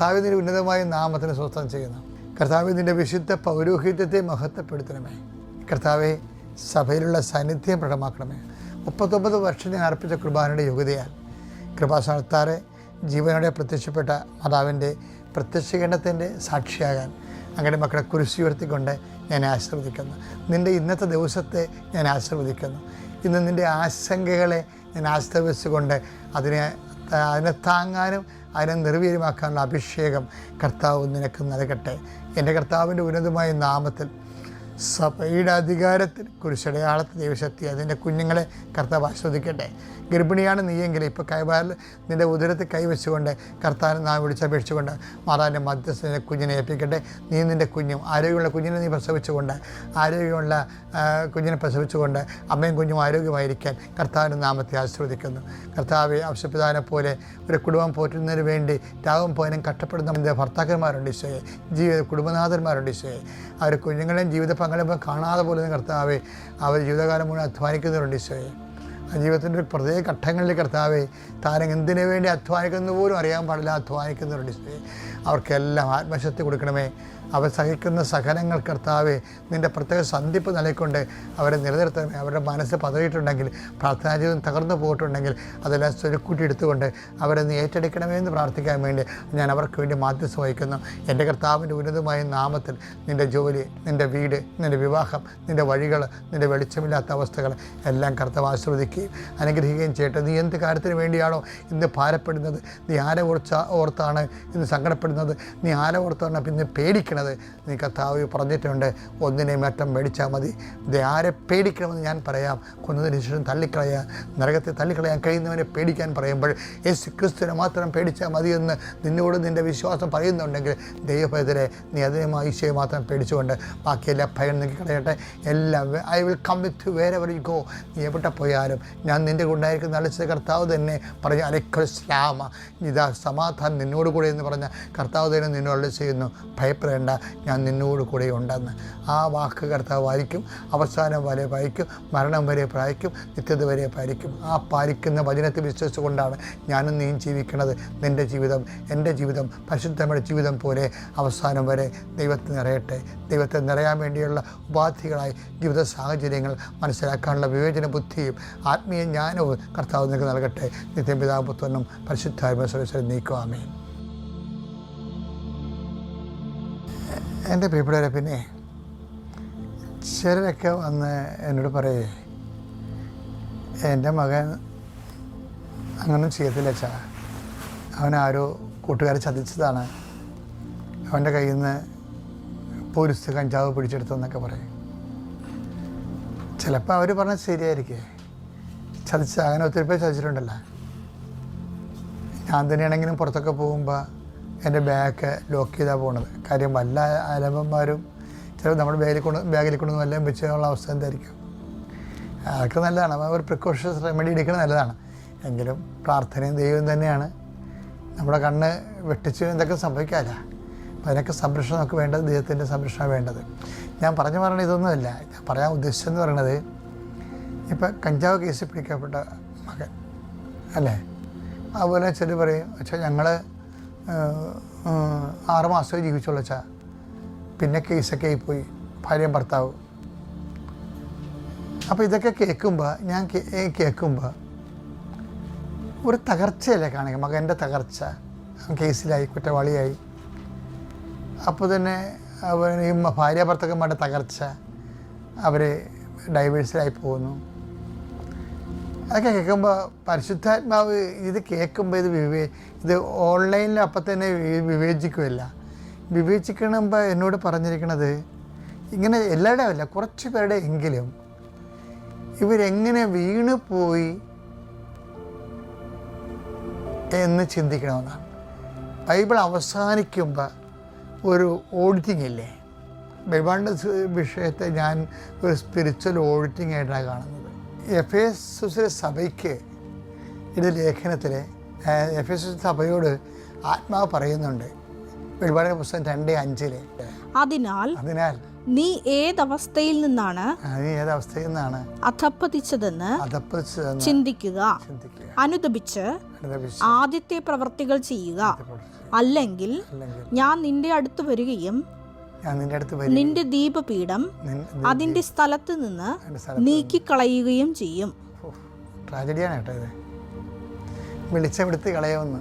കർത്താവിന്റെ ഉന്നതമായ നാമത്തിന് സ്വസ്ഥം ചെയ്യുന്നു. കർത്താവിന്റെ വിശുദ്ധ പൗരോഹിത്യത്തെ മഹത്വപ്പെടുത്തണമേ. കർത്താവെ സഭയിലുള്ള സാന്നിധ്യം പ്രകടമാക്കണമേ. മുപ്പത്തൊമ്പത് വർഷം ഞാൻ അർപ്പിച്ച കുർബാനയുടെ യോഗ്യതയാൽ. കൃപാസ്ഥാനത്താറെ ജീവനോടെ പ്രത്യക്ഷപ്പെട്ട മാതാവിന്റെ പ്രത്യക്ഷീകരണത്തിന്റെ സാക്ഷിയാകാൻ അങ്ങനെ മക്കളെ കുരിശി ഉയർത്തിക്കൊണ്ട് ഞാൻ ആശീർവദിക്കുന്നു. നിന്റെ ഇന്നത്തെ ദിവസത്തെ ഞാൻ ആശീർവദിക്കുന്നു. ഇന്ന് നിന്റെ ആശങ്കകളെ ഞാൻ ആശ്രയിച്ചുകൊണ്ട് അതിനെ അതിനെ താങ്ങാനും അതിനെ നിർവീര്യമാക്കാനുള്ള അഭിഷേകം കർത്താവ് നിനക്ക് നൽകട്ടെ. എന്റെ കർത്താവിന്റെ ഉന്നതമായ നാമത്തിൽ സഭയുടെ അധികാരത്തിൽ കുരിശടയാളത്തെ ദൈവശക്തി അതിന്റെ കുഞ്ഞുങ്ങളെ കർത്താവ് ആസ്വദിക്കട്ടെ ഗർഭിണിയാണ് നീയെങ്കിൽ ഇപ്പോൾ കൈവാറിൽ നിന്റെ ഉദരത്തിൽ കൈവച്ചുകൊണ്ട് കർത്താവിനെ നാം വിളിച്ചപേക്ഷിച്ചുകൊണ്ട് മാതാവിന്റെ മധ്യസ്ഥനെ കുഞ്ഞിനെ ഏൽപ്പിക്കട്ടെ. നീ നിന്റെ കുഞ്ഞും ആരോഗ്യമുള്ള കുഞ്ഞിനെ നീ പ്രസവിച്ചുകൊണ്ട് ആരോഗ്യമുള്ള കുഞ്ഞിനെ പ്രസവിച്ചുകൊണ്ട് അമ്മയും കുഞ്ഞും ആരോഗ്യമായിരിക്കാൻ കർത്താവിന്റെ നാമത്തെ ആസ്വദിക്കുന്നു കർത്താവ് ആവശ്യപിതാവിനെ പോലെ ഒരു കുടുംബം പോറ്റുന്നതിന് വേണ്ടി രാവും പോയനും കഷ്ടപ്പെടുന്ന ഭർത്താക്കന്മാരുണ്ട് ഈശോയെ ജീവിത കുടുംബനാഥന്മാരുണ്ട് ഈശോയെ. അവർ കുഞ്ഞുങ്ങളെയും ജീവിത പങ്കാളിപ്പം കാണാതെ പോലെ കർത്താവെ അവർ ജീവിതകാലം മുഴുവൻ അധ്വാനിക്കുന്നവരുണ്ട് ഈശോയെ. ജീവിതത്തിന്റെ പ്രത്യേക ഘട്ടങ്ങളിൽ കർത്താവെ താരം എന്തിനു വേണ്ടി അധ്വാനിക്കുന്നു പോലും അറിയാൻ പാടില്ല. അധ്വാനിക്കുന്നവരുടെ അവർക്കെല്ലാം ആത്മശക്തി കൊടുക്കണമേ. അവർ സഹിക്കുന്ന സഹനങ്ങൾ കർത്താവെ നിന്റെ പ്രത്യേക സന്ധിപ്പ് നിലയ്ക്കൊണ്ട് അവരെ നിലനിർത്തണമേ. അവരുടെ മനസ്സ് പതറിയിട്ടുണ്ടെങ്കിൽ പ്രാർത്ഥനാ ജീവിതം തകർന്നു പോയിട്ടുണ്ടെങ്കിൽ അതെല്ലാം സ്വരുക്കൂട്ടി എടുത്തുകൊണ്ട് അവരെ നീ ഏറ്റെടുക്കണമേ എന്ന് പ്രാർത്ഥിക്കാൻ വേണ്ടി ഞാൻ അവർക്ക് വേണ്ടി മാറ്റി വഹിക്കുന്നു. എന്റെ കർത്താവിന്റെ ഉന്നതമായ നാമത്തിൽ നിന്റെ ജോലി നിന്റെ വീട് നിന്റെ വിവാഹം നിന്റെ വഴികൾ നിന്റെ വെളിച്ചമില്ലാത്ത അവസ്ഥകൾ എല്ലാം കർത്താവ് ആസ്വദിക്കുകയും അനുഗ്രഹിക്കുകയും ചെയ്യട്ടെ. നീ എന്ത് കാര്യത്തിന് വേണ്ടിയാണോ ഇന്ന് ഭാരപ്പെടുന്നത്? നീ ആരെ ഓർച്ച ഓർത്താണ് ഇന്ന് സങ്കടപ്പെടുന്നത്? നീ ആരെ ഓർത്താണ് പിന്നെ പേടിക്കണത്? നീ കർത്താവ് പറഞ്ഞിട്ടുണ്ട് ഒന്നിനെ മറ്റം മേടിച്ചാൽ മതി. ഇത് ആരെ പേടിക്കണമെന്ന് ഞാൻ പറയാം. കൊന്നതിന് ശേഷം തള്ളിക്കളയാൻ നരകത്തെ തള്ളിക്കളയാൻ കഴിയുന്നവനെ പേടിക്കാൻ പറയുമ്പോൾ യേശു ക്രിസ്തുവിനെ മാത്രം പേടിച്ചാൽ മതിയെന്ന് നിന്നോട് നിന്റെ വിശ്വാസം പറയുന്നുണ്ടെങ്കിൽ ദൈവഭയത്തിലെ നീ അതിനെ ഈശോയെ മാത്രം പേടിച്ചുകൊണ്ട് ബാക്കിയെല്ലാം ഭയം നീക്കി കളയട്ടെ. എല്ലാം ഐ വിൽ കം വിത്ത് വേറെ എവർ ഗോ നീ എവിടെ പോയാലും ഞാൻ നിന്റെ കൊണ്ടായിരിക്കുന്ന അലച്ച കർത്താവ് തന്നെ പറഞ്ഞ അലക്കൽ ശ്യാമ ഇതാ സമാധാനം നിന്നോട് കൂടെ എന്ന് പറഞ്ഞ കർത്താവ് തന്നെ നിന്നോട് ചെയ്യുന്നു. ഭയപ്പെടേണ്ട ഞാൻ നിന്നോട് കൂടെ ഉണ്ടെന്ന്. ആ വാക്ക് കർത്താവ് വായിക്കും അവസാനം വരെ വായിക്കും മരണം വരെ പാലിക്കും നിത്യത വരെ പാലിക്കും. ആ പാലിക്കുന്ന വചനത്തെ വിശ്വസിച്ചുകൊണ്ടാണ് ഞാനും നീയും ജീവിക്കുന്നത്. നിന്റെ ജീവിതം എന്റെ ജീവിതം പരിശുദ്ധമായ ജീവിതം പോലെ അവസാനം വരെ ദൈവത്തെ നിറയട്ടെ. ദൈവത്തെ നിറയാൻ വേണ്ടിയുള്ള ഉപാധികളായി ജീവിത സാഹചര്യങ്ങൾ മനസ്സിലാക്കാനുള്ള വിവേചന ബുദ്ധിയും ആത്മീയ ജ്ഞാനവും കർത്താവ് നിങ്ങൾക്ക് നൽകട്ടെ. നിത്യം പിതാപുത്രനും പരിശുദ്ധാത്മ നീക്കുവാമേ എന്റെ പ്രിയപ്പെട്ടവരെ പിന്നെ ചിലരൊക്കെ വന്ന് എന്നോട് പറയേ എന്റെ മകൻ അങ്ങനെ ചെയ്യത്തില്ല ചാ അവനാരോ കൂട്ടുകാരെ ചതിച്ചതാണ്. അവന്റെ കയ്യിൽ നിന്ന് പോലീസ് കഞ്ചാവ് പിടിച്ചെടുത്തെന്നൊക്കെ പറയും. ചിലപ്പോൾ അവർ പറഞ്ഞാൽ ശരിയായിരിക്കേ. ചതിച്ച അങ്ങനെ ഒത്തിരി പേര് ചതിച്ചിട്ടുണ്ടല്ലോ. ഞാൻ തന്നെയാണെങ്കിലും പുറത്തൊക്കെ പോകുമ്പോൾ എന്റെ ബാഗ് ലോക്ക് ചെയ്താൽ പോണത്. കാര്യം വല്ല അലമ്പന്മാരും ചിലപ്പോൾ നമ്മുടെ ബാഗിൽ കൊണ്ട് ബാഗിൽ കൊണ്ടൊന്നും എല്ലാം വെച്ചുള്ള അവസ്ഥ എന്തായിരിക്കും? അതൊക്കെ നല്ലതാണ്. അപ്പോൾ ഒരു പ്രിക്കോഷൻസ് റെമഡി എടുക്കുന്നത് നല്ലതാണ്. എങ്കിലും പ്രാർത്ഥനയും ദൈവം തന്നെയാണ്. നമ്മുടെ കണ്ണ് വെട്ടിച്ച് എന്തൊക്കെ സംഭവിക്കാമല്ല അപ്പം അതിനൊക്കെ സംരക്ഷണം നമുക്ക് വേണ്ടത് ദൈവത്തിന്റെ സംരക്ഷണം വേണ്ടത്. ഞാൻ പറഞ്ഞു പറഞ്ഞ ഇതൊന്നുമല്ല. ഞാൻ പറയാൻ ഉദ്ദേശിച്ചെന്ന് പറയണത് ഇപ്പം കഞ്ചാവ് കേസിൽ പിടിക്കപ്പെട്ട മകൻ അല്ലേ? അതുപോലെ ചില പറയും അച്ഛാ ഞങ്ങൾ ആറ് മാസമേ ജീവിച്ചുള്ളൂ അച്ഛാ. പിന്നെ കേസൊക്കെ ആയിപ്പോയി. ഭാര്യ ഭർത്താവ്. അപ്പോൾ ഇതൊക്കെ കേൾക്കുമ്പോൾ ഞാൻ കേൾക്കുമ്പോൾ ഒരു തകർച്ചയല്ലേ കാണുക മകന്റെ തകർച്ച കേസിലായി കുറ്റവാളിയായി. അപ്പോൾ തന്നെ അവർ ഈ ഭാര്യ ഭർത്തക്കന്മാരുടെ തകർച്ച അവർ ഡൈവേഴ്സിലായി പോകുന്നു. അതൊക്കെ കേൾക്കുമ്പോൾ പരിശുദ്ധാത്മാവ് ഇത് കേൾക്കുമ്പോൾ ഇത് വിവേ ഇത് ഓൺലൈനിൽ അപ്പം തന്നെ വിവേചിക്കുമല്ല വിവേചിക്കണമ്പോൾ എന്നോട് പറഞ്ഞിരിക്കണത് ഇങ്ങനെ എല്ലാവരുടെയും അല്ല കുറച്ച് പേരുടെ എങ്കിലും ഇവരെങ്ങനെ വീണു പോയി എന്ന് ചിന്തിക്കണമെന്നാണ്. ബൈബിൾ അവസാനിക്കുമ്പോൾ ഒരു ഓഡിറ്റിംഗ് ഇല്ലേ? ബൈബിളിന്റെ വിഷയത്തെ ഞാൻ ഒരു സ്പിരിച്വൽ ഓഡിറ്റിംഗ് ആയിട്ടാണ് കാണുന്നത്. എഫ് എസ് സഭയ്ക്ക് ഇത് ലേഖനത്തിൽ എഫ് എസ് സഭയോട് ആത്മാവ് പറയുന്നുണ്ട്. വെളിപാടിന്റെ പുസ്തകം രണ്ട് അഞ്ചിൽ. അതിനാൽ അതിനാൽ നീ ഏതവസ്ഥയിൽ നിന്നാണ് നീ ഏതവസ്ഥയിൽ നിന്നാണ് അധപ്പതിച്ചതെന്ന് ചിന്തിക്കുക. അനുദപിച്ച് ആദ്യത്തെ പ്രവർത്തികൾ ചെയ്യുക. അല്ലെങ്കിൽ ഞാൻ നിന്റെ അടുത്ത് വരികയും ഞാൻ നിന്റെ അടുത്ത് വരും. നിന്റെ ദീപപീഠം അതിന്റെ സ്ഥലത്ത് നിന്ന് നീക്കിക്കളയുകയും ചെയ്യും. ട്രാജഡിയാണ് കേട്ടോ ഇത്. വെളിച്ചമെടുത്ത് കളയുമെന്ന്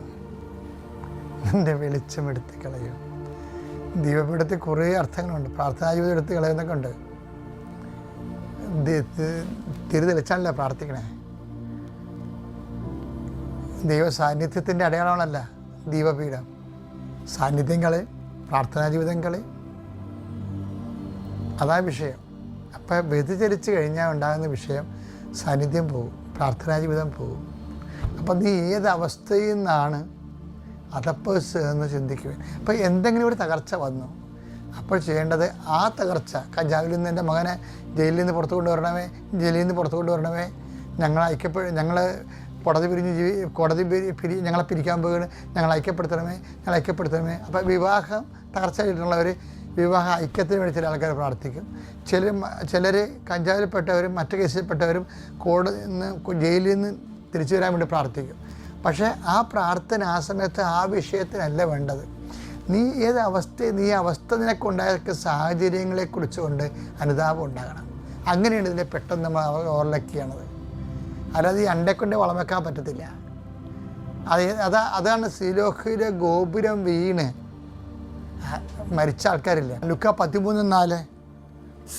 എന്റെ വെളിച്ചമെടുത്ത് കളയും ദീപപീഠത്തിൽ കുറേ അർത്ഥങ്ങളുണ്ട്. പ്രാർത്ഥനാ ജീവിതം എടുത്ത് കളയുന്നൊക്കെ ഉണ്ട് തിരി തെളിച്ചാണല്ലോ പ്രാർത്ഥിക്കണേ. ദൈവ സാന്നിധ്യത്തിന്റെ അടയാളമാണല്ല ദീപപീഠം. സാന്നിധ്യം കളി പ്രാർത്ഥനാ ജീവിതം കളി അതാ വിഷയം. അപ്പം വ്യതിചലിച്ച് കഴിഞ്ഞാൽ ഉണ്ടാകുന്ന വിഷയം സാന്നിധ്യം പോകും പ്രാർത്ഥനാ ജീവിതം പോകും. അപ്പം നീ ഏത് അവസ്ഥയിൽ നിന്നാണ് അതപ്പേഴ്സ് എന്ന് ചിന്തിക്കുക അപ്പോൾ എന്തെങ്കിലും ഒരു തകർച്ച വന്നു. അപ്പോൾ ചെയ്യേണ്ടത് ആ തകർച്ച കജാവിൽ നിന്ന് എന്റെ മകനെ ജയിലിൽ നിന്ന് പുറത്തു കൊണ്ടുവരണമേ ജയിലിൽ നിന്ന് പുറത്തു കൊണ്ടുവരണമേ ഞങ്ങൾ ഐക്യപ്പെടും ഞങ്ങൾ കോടതി പിരിഞ്ഞ് ജീവി കോടതി പിരി- ഞങ്ങളെ പിരിക്കാൻ പോകുകയാണ് ഞങ്ങൾ ഐക്യപ്പെടുത്തണമേ ഞങ്ങൾ ഐക്യപ്പെടുത്തണമേ. അപ്പോൾ വിവാഹം തകർച്ചയായിട്ടുള്ളവർ വിവാഹ ഐക്യത്തിന് വേണ്ടി ചില ആൾക്കാർ പ്രാർത്ഥിക്കും. ചിലർ ചിലർ കഞ്ചാവിൽപ്പെട്ടവരും മറ്റു കേസിൽപ്പെട്ടവരും കോടതി നിന്ന് ജയിലിൽ നിന്ന് തിരിച്ചു വരാൻ വേണ്ടി പ്രാർത്ഥിക്കും. പക്ഷേ ആ പ്രാർത്ഥന ആ സമയത്ത് ആ വിഷയത്തിനല്ല വേണ്ടത്. നീ ഏത് അവസ്ഥ നീ അവസ്ഥ നിനക്കുണ്ടായ സാഹചര്യങ്ങളെ കുറിച്ചുകൊണ്ട് അനുതാപം ഉണ്ടാകണം. അങ്ങനെയാണ് ഇതിനെ പെട്ടെന്ന് നമ്മൾ ഓവർലക്ക് അല്ലാതെ ഈ അണ്ടക്കൊണ്ട് വളമെക്കാൻ പറ്റത്തില്ല. അത് അതാ അതാണ് സിലോഹിലെ ഗോപുരം വീണ് മരിച്ച ആൾക്കാരില്ല? ലുക്ക പതിമൂന്ന് നാല്.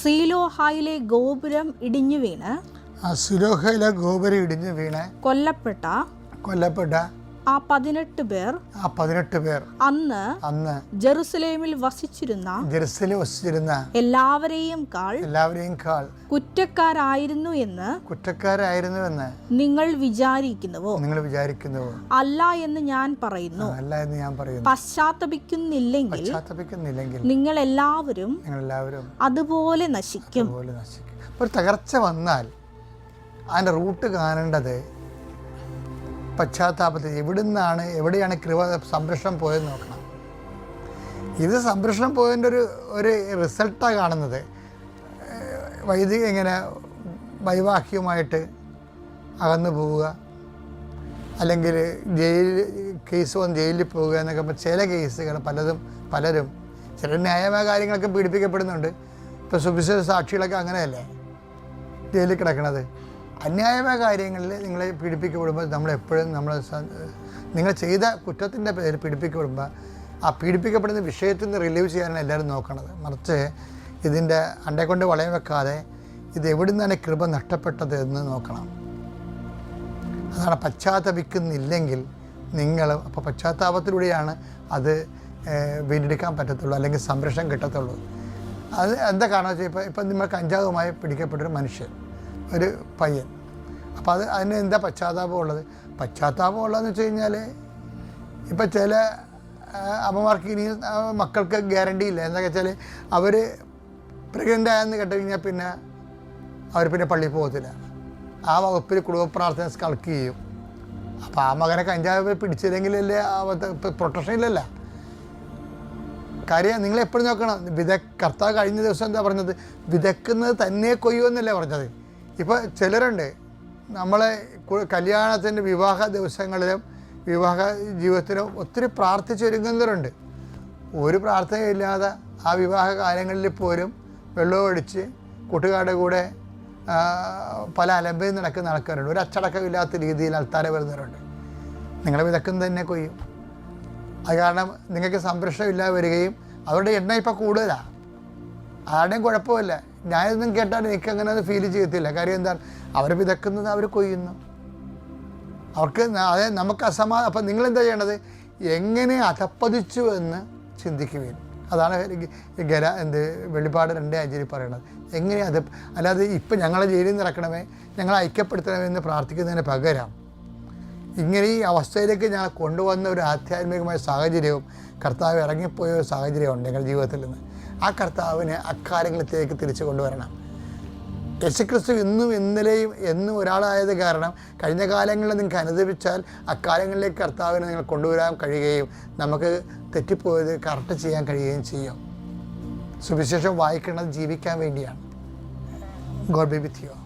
സീലോഹായിലെ ഗോപുരം ഇടിഞ്ഞു വീണ്. ആ സിലോഹയിലെ ഗോപുരം ഇടിഞ്ഞു വീണ്. കൊല്ലപ്പെട്ട കൊല്ലപ്പെട്ട ആ പതിനെട്ട് പേർ ആ പതിനെട്ട് പേർ അന്ന് അന്ന് ജെറുസലേമിൽ വസിച്ചിരുന്ന ജെറുസലേം വസിച്ചിരുന്ന എല്ലാവരെയും കാൾ എല്ലാവരെയും കാൾ കുറ്റക്കാരായിരുന്നു എന്ന് കുറ്റക്കാരായിരുന്നു എന്ന് നിങ്ങൾ വിചാരിക്കുന്നുവോ? നിങ്ങൾ വിചാരിക്കുന്നുവോ? അല്ല എന്ന് ഞാൻ പറയുന്നു. അല്ല എന്ന് ഞാൻ പറയുന്നു. പശ്ചാത്തപിക്കുന്നില്ലെങ്കിൽ പശ്ചാത്തപിക്കുന്നില്ലെങ്കിൽ നിങ്ങൾ എല്ലാവരും നിങ്ങൾ എല്ലാവരും അതുപോലെ നശിക്കും. അതുപോലെ നശിക്കും. ഒരു തകർച്ച വന്നാൽ അതിന്റെ റൂട്ട് കാണേണ്ടത് പശ്ചാത്താപത്തിൽ എവിടുന്നാണ് എവിടെയാണ് കൃപ സംരക്ഷണം പോയെന്ന് നോക്കണം. ഇത് സംരക്ഷണം പോയതിന്റെ ഒരു ഒരു റിസൾട്ടാണ് കാണുന്നത്. വൈദിക ഇങ്ങനെ വൈവാഹികമായിട്ട് അകന്നു പോവുക. അല്ലെങ്കിൽ ജയിൽ കേസ് വന്ന് ജയിലിൽ പോവുക എന്നൊക്കെ ചില കേസുകൾ പലതും പലരും ചില ന്യായമായ കാര്യങ്ങളൊക്കെ പീഡിപ്പിക്കപ്പെടുന്നുണ്ട്. ഇപ്പോൾ സുവിശേഷ സാക്ഷികളൊക്കെ അങ്ങനെയല്ലേ? ജയിലിൽ കിടക്കണത്. അന്യായമായ കാര്യങ്ങളിൽ നിങ്ങളെ പീഡിപ്പിക്കപ്പെടുമ്പോൾ നമ്മളെപ്പോഴും നമ്മൾ നിങ്ങൾ ചെയ്ത കുറ്റത്തിന്റെ പേരിൽ പീഡിപ്പിക്കപ്പെടുമ്പോൾ ആ പീഡിപ്പിക്കപ്പെടുന്ന വിഷയത്തിൽ നിന്ന് റിലീവ് ചെയ്യാനാണ് എല്ലാവരും നോക്കണത്. മറിച്ച് ഇതിന്റെ അണ്ടേക്കൊണ്ട് വളയം വെക്കാതെ ഇത് എവിടെ നിന്നാണ് കൃപ നഷ്ടപ്പെട്ടത് എന്ന് നോക്കണം. അതാണ് പശ്ചാത്തപിക്കുന്നില്ലെങ്കിൽ നിങ്ങൾ അപ്പോൾ പശ്ചാത്താപത്തിലൂടെയാണ് അത് വീണ്ടെടുക്കാൻ പറ്റത്തുള്ളൂ അല്ലെങ്കിൽ സംരക്ഷണം കിട്ടത്തുള്ളൂ. അത് എന്താ കാരണം വെച്ചാൽ ഇപ്പോൾ ഇപ്പം നിങ്ങൾ കഞ്ചാവുമായി പിടിക്കപ്പെട്ടൊരു മനുഷ്യൻ. ഒരു പയ്യൻ. അപ്പോൾ അത് അതിന് എന്താ പശ്ചാത്താപം ഉള്ളത്? പശ്ചാത്താപം ഉള്ളതെന്ന് വെച്ച് കഴിഞ്ഞാൽ ഇപ്പം ചില അമ്മമാർക്ക് ഇനി മക്കൾക്ക് ഗ്യാരണ്ടി ഇല്ല. എന്താ വെച്ചാൽ അവർ പ്രഗ്നന്റ് ആയെന്ന് കേട്ട് കഴിഞ്ഞാൽ പിന്നെ അവർ പിന്നെ പള്ളിയിൽ പോകത്തില്ല. ആ വകുപ്പിൽ കുടുംബ പ്രാർത്ഥന കളക്ട് ചെയ്യും. അപ്പോൾ ആ മകനെ കഞ്ചാവ് പിടിച്ചില്ലെങ്കിലല്ലേ പ്രൊട്ടക്ഷൻ ഇല്ലല്ല. കാര്യം നിങ്ങൾ എപ്പോഴും നോക്കണം. വിദ കർത്താവ് കഴിഞ്ഞ ദിവസം എന്താ പറഞ്ഞത്? വിതക്കുന്നത് തന്നെ കൊയ്യുമെന്നല്ലേ പറഞ്ഞത്. ഇപ്പോൾ ചിലരുണ്ട്. നമ്മളെ കല്യാണത്തിന്റെ വിവാഹ ദിവസങ്ങളിലും വിവാഹ ജീവിതത്തിലും ഒത്തിരി പ്രാർത്ഥിച്ചൊരുങ്ങുന്നവരുണ്ട് ഒരു പ്രാർത്ഥനയില്ലാതെ ആ വിവാഹ കാലങ്ങളിൽ പോലും വെള്ളമൊഴിച്ച് കൂട്ടുകാരുടെ കൂടെ പല അലമ്പയിൽ നടക്കുന്ന ആൾക്കാരുണ്ട്. ഒരു അച്ചടക്കമില്ലാത്ത രീതിയിൽ ആൾക്കാരെ വരുന്നവരുണ്ട്. നിങ്ങളെ വിതക്കം തന്നെ കൊയ്യും. അത് കാരണം നിങ്ങൾക്ക് സംരക്ഷണമില്ലാതെ വരികയും അവരുടെ എണ്ണ ഇപ്പം കൂടുതലാണ് ആരുടെയും കുഴപ്പമില്ല. ഞാനിതൊന്നും കേട്ടാൽ എനിക്ക് അങ്ങനെ അത് ഫീൽ ചെയ്യത്തില്ല. കാര്യം എന്താണ്? അവർ വിതക്കുന്നത് അവർ കൊയ്യുന്നു. അവർക്ക് അതായത് നമുക്ക് അസമാ അപ്പം നിങ്ങൾ എന്താ ചെയ്യേണ്ടത്? എങ്ങനെ അധപ്പതിച്ചു എന്ന് ചിന്തിക്കുകയും അതാണ് ഗര എന്ത് വെളിപാട് രണ്ടേ അഞ്ചിൽ പറയണത്. എങ്ങനെ അത് അല്ലാതെ ഇപ്പം ഞങ്ങളെ ജയിലിൽ നിന്ന് ഇറക്കണമേ ഞങ്ങളെ ഐക്യപ്പെടുത്തണമേ എന്ന് പ്രാർത്ഥിക്കുന്നതിന് പകരം ഇങ്ങനെ ഈ അവസ്ഥയിലേക്ക് ഞങ്ങൾ കൊണ്ടുവന്ന ഒരു ആധ്യാത്മികമായ സാഹചര്യവും കർത്താവ് ഇറങ്ങിപ്പോയ ഒരു സാഹചര്യമുണ്ട് ഞങ്ങളുടെ ജീവിതത്തിൽ നിന്ന്. ആ കർത്താവിനെ അക്കാര്യങ്ങളിലേക്ക് തിരിച്ചു കൊണ്ടുവരണം. യേശുക്രിസ്തു ഇന്നും ഇന്നലെയും എന്നും ഒരാളായത് കാരണം കഴിഞ്ഞ കാലങ്ങളിൽ നിങ്ങൾക്ക് അനുദപിച്ചാൽ അക്കാലങ്ങളിലേക്ക് കർത്താവിനെ നിങ്ങൾ കൊണ്ടുവരാൻ കഴിയുകയും നമുക്ക് തെറ്റിപ്പോയത് കറക്റ്റ് ചെയ്യാൻ കഴിയുകയും ചെയ്യും. സുവിശേഷം വായിക്കുന്നത് ജീവിക്കാൻ വേണ്ടിയാണ്. God B with you